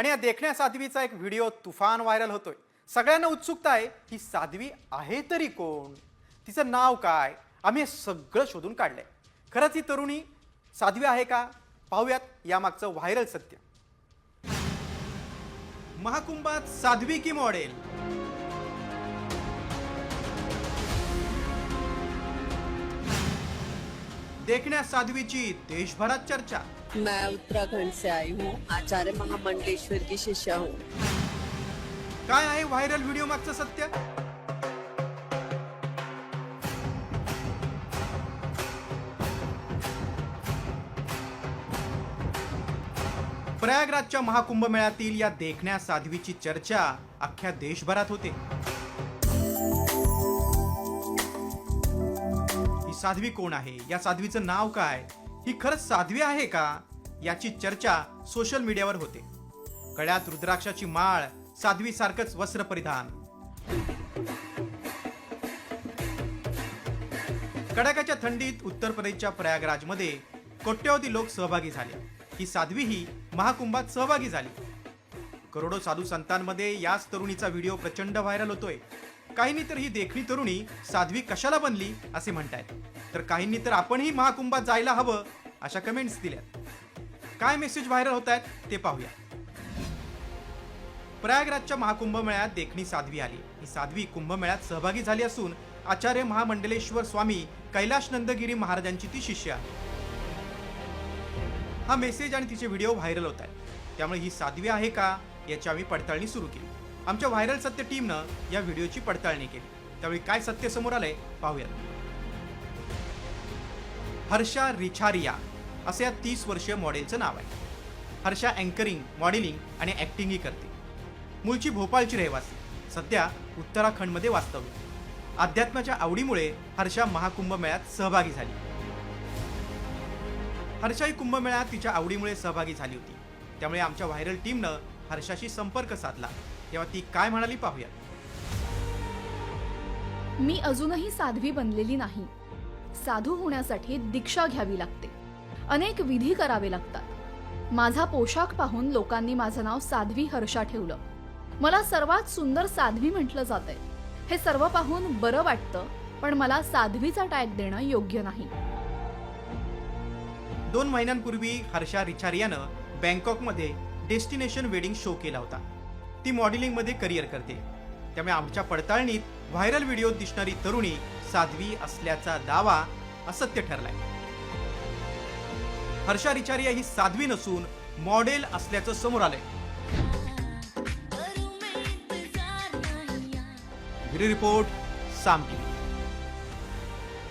आणि या देखण्या साध्वीचा एक व्हिडिओ तुफान व्हायरल होतोय. सगळ्यांना उत्सुकता आहे ही साध्वी आहे तरी कोण? तिचं नाव काय? आम्ही हे सगळं शोधून काढलंय. खरंच ही तरुणी साध्वी आहे का? पाहूयात यामागचं व्हायरल सत्य. महाकुंभात साध्वी की मॉडेल? देखण्या साध्वीची देशभरात चर्चा. मैं उत्तराखंड से आई हूँ आचार्य महामंडलेश्वर की शिष्या हूँ। काय आहे व्हायरल व्हिडिओ मागचं सत्य? प्रयागराजच्या महाकुंभ मेळ्यातील या देखण्या साध्वीची चर्चा अख्ख्या देशभरात होते. ही साध्वी कोण आहे? या साध्वीचं नाव काय? ही खरंच साध्वी आहे का? याची चर्चा सोशल मीडियावर होते. कळ्यात रुद्राक्षाची माळ साध्वी सारखंच वस्त्र परिधान. कडाक्याच्या थंडीत उत्तर प्रदेशच्या प्रयागराजमध्ये कोट्यवधी लोक सहभागी झाले. ही साध्वी ही महाकुंभात सहभागी झाली. करोडो साधू संतांमध्ये याच तरुणीचा व्हिडिओ प्रचंड व्हायरल होतोय. काहींनी तर ही देखणी तरुणी साध्वी कशाला बनली असे म्हणतायत. तर काहींनी तर आपणही महाकुंभात जायला हवं अशा कमेंट्स दिल्यात काय मेसेज व्हायरल होत आहेत ते पाहूया. प्रयागराजच्या महाकुंभमेळ्यात देखणी साध्वी आली. ही साध्वी कुंभमेळ्यात सहभागी झाली असून आचार्य महामंडलेश्वर स्वामी कैलाश नंदगिरी महाराजांची ती शिष्य आहे हा मेसेज आणि तिचे व्हिडिओ व्हायरल होत आहेत. त्यामुळे ही साध्वी आहे का याची आम्ही पडताळणी सुरू केली. आमच्या व्हायरल सत्य टीमनं या व्हिडिओची पडताळणी केली. त्यावेळी काय सत्य समोर आलंय पाहूयात. हर्षा रिछारिया असं या तीस वर्षीय मॉडेलचं नाव आहे. हर्षा अँकरिंग मॉडेलिंग आणि ॲक्टिंगही करते. मूळची भोपाळची रहिवासी सध्या उत्तराखंडमध्ये वास्तव्य. अध्यात्माच्या आवडीमुळे हर्षा महाकुंभ मेळ्यात सहभागी झाली. हर्षा ही कुंभमेळ्यात तिच्या आवडीमुळे सहभागी झाली होती. त्यामुळे आमच्या व्हायरल टीमनं हर्षाशी संपर्क साधला. तेव्हा ती काय म्हणाली पाहूया मी अजूनही साध्वी बनलेली नाही. साधू होण्यासाठी दीक्षा घ्यावी लागते. अनेक विधी करावे लागतात. माझा पोशाख पाहून लोकांनी माझं नाव साध्वी हर्षा ठेवलं. मला सर्वात सुंदर साध्वी म्हटलं जातंय. हे सर्व पाहून बरं वाटतं पण मला साध्वीचा टॅग देणं योग्य नाही. दोन महिन्यांपूर्वी हर्षा रिचारियानं बँकॉकमध्ये डेस्टिनेशन वेडिंग शो केला होता. ती मॉडेलिंगमध्ये करिअर करते. त्यामुळे आमच्या पडताळणीत व्हायरल व्हिडिओत दिसणारी तरुणी साध्वी असल्याचा दावा असत्य ठरलाय. हर्षा रिचारिया ही साध्वी नसून मॉडेल असल्याचं समोर आलंय. रिपोर्ट साम टीव्ही